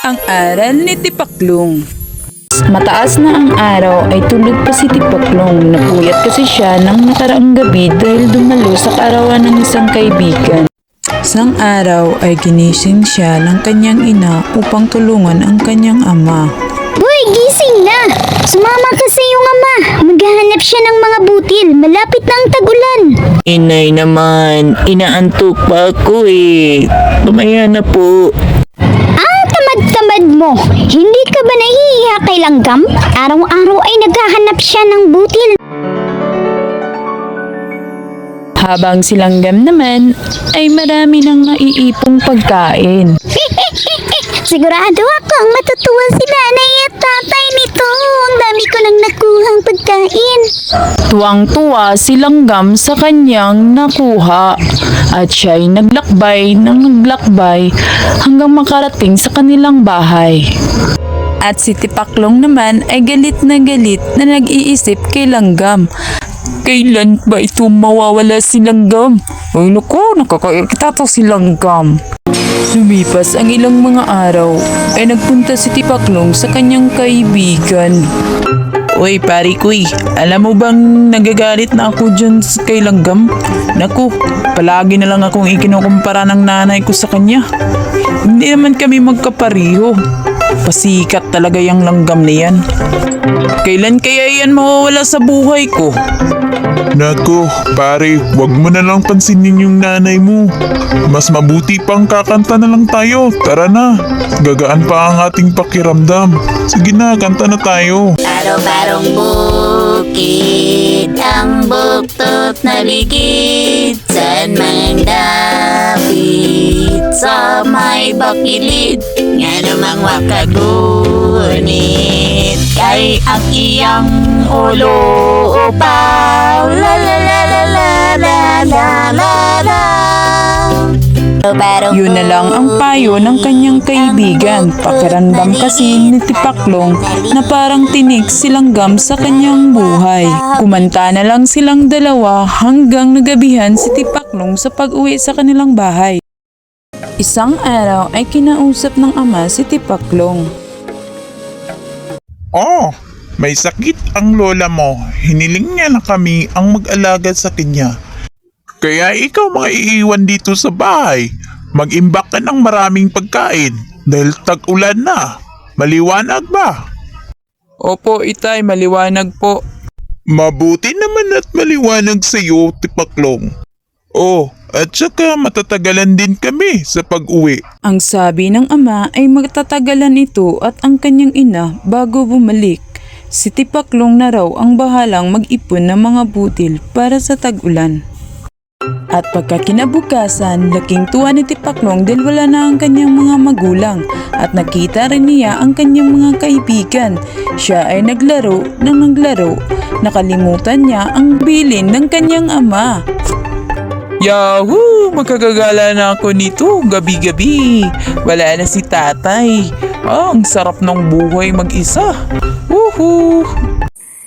Ang aral ni Tipaklong Mataas na ang araw ay tulog pa si Tipaklong. Napuyat kasi siya ng nakaraang gabi dahil dumalo sa kaarawan ng isang kaibigan. Isang araw ay ginising siya ng kanyang ina upang tulungan ang kanyang ama. Boy, gising na! Sumama ka sa iyong ama. Maghahanap siya ng mga butil. Malapit na ang tagulan. Inay naman, inaantok pa ako eh. Tumaya na po. Mo. Hindi ka ba nahihiya kay Langgam? Araw-araw ay naghahanap siya ng butil. Habang silanggam naman ay marami ng naiipong pagkain. Sigurado akong matutuwa si nanay at tatay nito. Ang dami ko nang nakuhang pagkain. Tuwang-tuwa si Langgam sa kanyang nakuha at siya'y naglakbay ng naglakbay hanggang makarating sa kanilang bahay. At si Tipaklong naman ay galit na galit na nag-iisip kay Langgam. Kailan ba ito mawawala si Langgam? Ay naku, nakakairkita to si Langgam. Lumipas ang ilang mga araw ay nagpunta si Tipaklong sa kanyang kaibigan. Uy, pari kuy, alam mo bang nagagalit na ako dyan kay Langgam? Naku, palagi na lang akong ikinukumpara ng nanay ko sa kanya. Hindi naman kami magkapariho. Pasikat talaga yung langgam na yan. Kailan kaya yan mawawala sa buhay ko? Nako, pare, wag mo na lang pansinin yung nanay mo. Mas mabuti pang kakanta na lang tayo. Tara na, gagaan pa ang ating pakiramdam. Sige na, kanta na tayo. Araw-barong bukid Ang buktot na ligid Saan man dapit Sa may bakilid Nga namang wakagunit Kay ang iyang ulo upaw La la la la la la la la la Yun na lang ang payo ng kanyang kaibigan. Pakiramdam kasi ni Tipaklong na parang tinik silang gam sa kanyang buhay. Kumanta na lang silang dalawa hanggang nagabihan si Tipaklong sa pag-uwi sa kanilang bahay. Isang araw ay kinausap ng ama si Tipaklong. Oh, may sakit ang lola mo. Hiniling niya na kami ang mag-alaga sa kanya. Kaya ikaw mga iiwan dito sa bahay. Mag-imbak ka ng maraming pagkain dahil tag-ulan na. Maliwanag ba? Opo, itay, maliwanag po. Mabuti naman at maliwanag sa iyo, Tipaklong. Oh, at saka matatagalan din kami sa pag-uwi. Ang sabi ng ama ay magtatagalan ito at ang kanyang ina bago bumalik. Si Tipaklong na raw ang bahalang mag-ipon ng mga butil para sa tag-ulan. At pagka kinabukasan, laking tuwa ni Tipaklong dahil wala na ang kanyang mga magulang at nakita rin niya ang kanyang mga kaibigan. Siya ay naglaro ng naglaro. Nakalimutan niya ang bilin ng kanyang ama. Yahoo! Magkagagala na ako nito gabi-gabi. Wala na si tatay. Ah, ang sarap ng buhay mag-isa. Woohoo!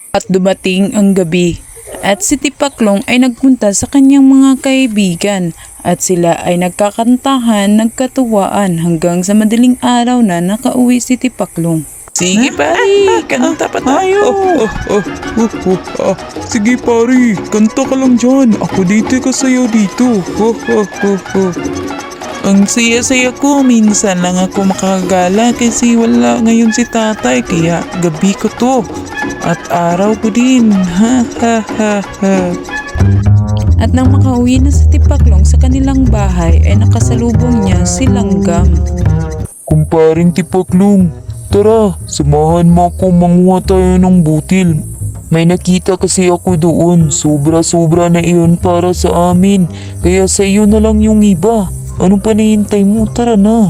At dumating ang gabi. At si Tipaklong ay nagpunta sa kanyang mga kaibigan at sila ay nagkakantahan, nagkatuwaan hanggang sa madaling araw na nakauwi si Tipaklong. Sige pare, kanta pa tayo. Oh, oh, oh, oh, ah, sige pare, kanta ka lang dyan. Ako dito ka sayo dito. Oh, oh, oh, oh. Ang saya-saya ko, minsan lang ako makagala kasi wala ngayon si tatay kaya gabi ko to. At araw ko din. Ha ha ha ha. At nang makauwi na si Tipaklong sa kanilang bahay ay nakasalubong niya si Langgam. Kumparing tipaklong, tara, samahan mo ako manguha tayo ng butil. May nakita kasi ako doon, sobra-sobra na iyon para sa amin. Kaya sa iyo na lang yung iba. Anong panihintay mo? Tara na.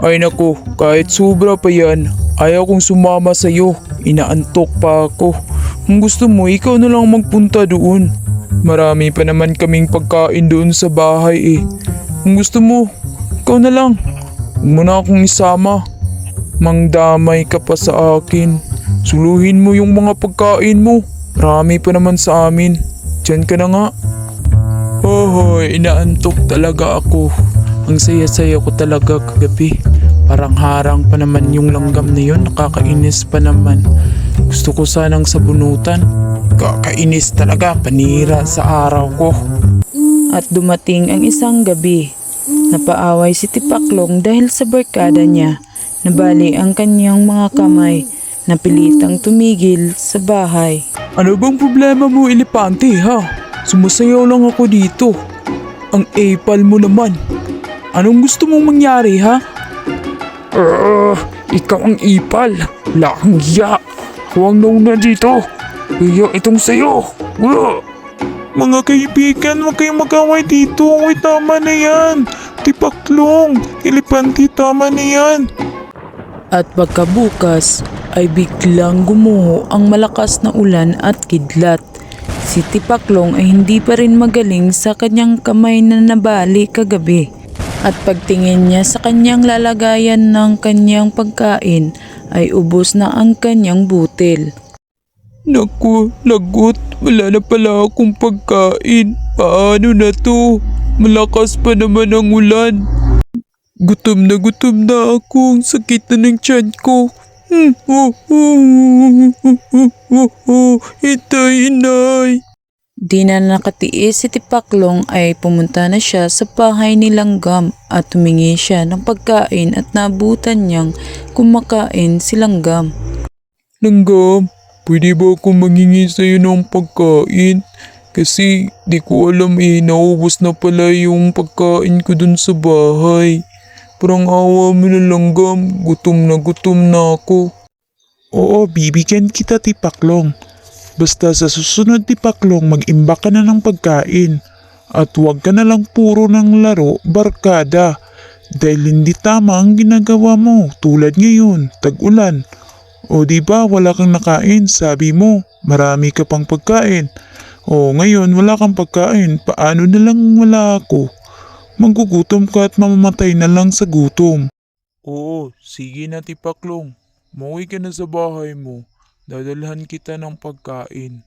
Ay nako, kahit sobra pa yan, ayaw kong sumama sa'yo. Inaantok pa ako. Kung gusto mo, ikaw na lang magpunta doon. Marami pa naman kaming pagkain doon sa bahay eh. Kung gusto mo, ikaw na lang. Huwag mo na akong isama. Mangdamay ka pa sa akin. Suluhin mo yung mga pagkain mo. Marami pa naman sa amin. Diyan ka na nga. Hohoy, inaantok talaga ako. Ang saya-saya ko talaga kagabi. Parang harang pa naman yung langgam na yun. Nakakainis pa naman. Gusto ko sanang sabunutan. Kakainis talaga. Panira sa araw ko. At dumating ang isang gabi. Napaaway si Tipaklong dahil sa barkada niya. Nabali ang kanyang mga kamay. Napilitang tumigil sa bahay. Ano bang problema mo, Elepante, ha? Sumasayaw lang ako dito. Ang epal mo naman. Anong gusto mong mangyari, ha? Ah, ikaw ang ipal. Wala kang hiya. Huwag na dito. Hiya itong sayo. Wala. Mga kaibigan, huwag kayong mag-away dito. Uy, tama na yan. Tipaklong, Elepante, tama na yan. At pagkabukas ay biglang gumuho ang malakas na ulan at kidlat. Si Tipaklong ay hindi pa rin magaling sa kanyang kamay na nabali kagabi. At pagtingin niya sa kanyang lalagayan ng kanyang pagkain ay ubos na ang kanyang butil. Naku, lagot. Wala na pala akong pagkain. Paano na to? Malakas pa naman ang ulan. Gutom na gutom na ako. Ang sakit na ng tiyan ko. Hmm, oh, oh, oh, oh, oh, oh, Itay, inay. Di na nakatiis si Tipaklong ay pumunta na siya sa bahay ni Langgam at tumingi siya ng pagkain at nabutan niyang kumakain si Langgam. Langgam, pwede ba akong mangingi sa'yo ng pagkain? Kasi di ko alam eh, naubos na pala yung pagkain ko dun sa bahay. Parang awa mo na langgam, gutom na gutom na ako. Oo, bibigyan kita tipaklong. Basta sa susunod tipaklong mag-imbak ka na ng pagkain. At huwag ka na lang puro ng laro, barkada. Dahil hindi tama ang ginagawa mo tulad ngayon, tag-ulan. O di ba wala kang nakain, sabi mo, marami ka pang pagkain. O ngayon wala kang pagkain, paano na lang wala ako? Manggugutom ka at mamamatay na lang sa gutom. Oo, sige na tipaklong. Mauwi ka na sa bahay mo. Dadalhan kita ng pagkain.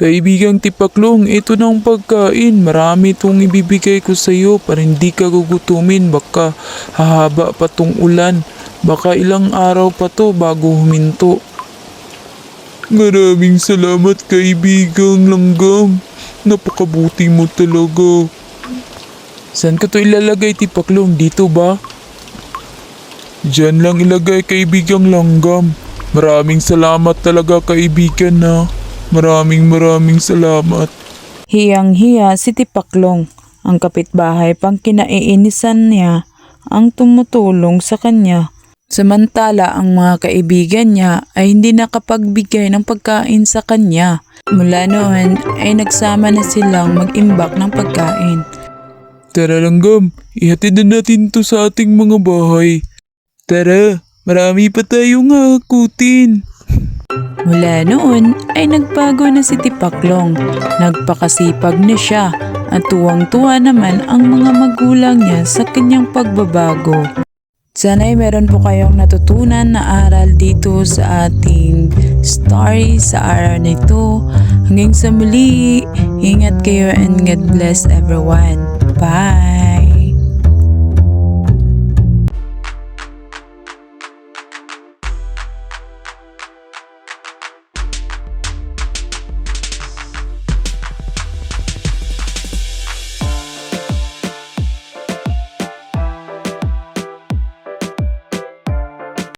Kaibigang tipaklong, ito na ang pagkain. Marami itong ibibigay ko sa iyo para hindi ka gugutumin. Baka hahaba pa tong ulan. Baka ilang araw pa to bago huminto. Maraming salamat kaibigang langgam. Napakabuti mo talaga. Saan ka to ilalagay tipaklong? Dito ba? Diyan lang ilagay kaibigang langgam. Maraming salamat talaga kaibigan na. Maraming maraming salamat. Hiyang-hiya si Tipaklong. Ang kapitbahay pang kinaiinisan niya ang tumutulong sa kanya. Samantala ang mga kaibigan niya ay hindi nakapagbigay ng pagkain sa kanya. Mula noon ay nagsama na silang mag-imbak ng pagkain. Tara langgam, ihatid na natin to sa ating mga bahay. Tara, marami pa tayong hakutin. Mula noon ay nagbago na si Tipaklong. Nagpakasipag na siya at tuwang-tuwa naman ang mga magulang niya sa kanyang pagbabago. Sana'y meron po kayong natutunan na aral dito sa ating story sa araw na ito. Hanggang sa muli, ingat kayo and God bless everyone. Bye!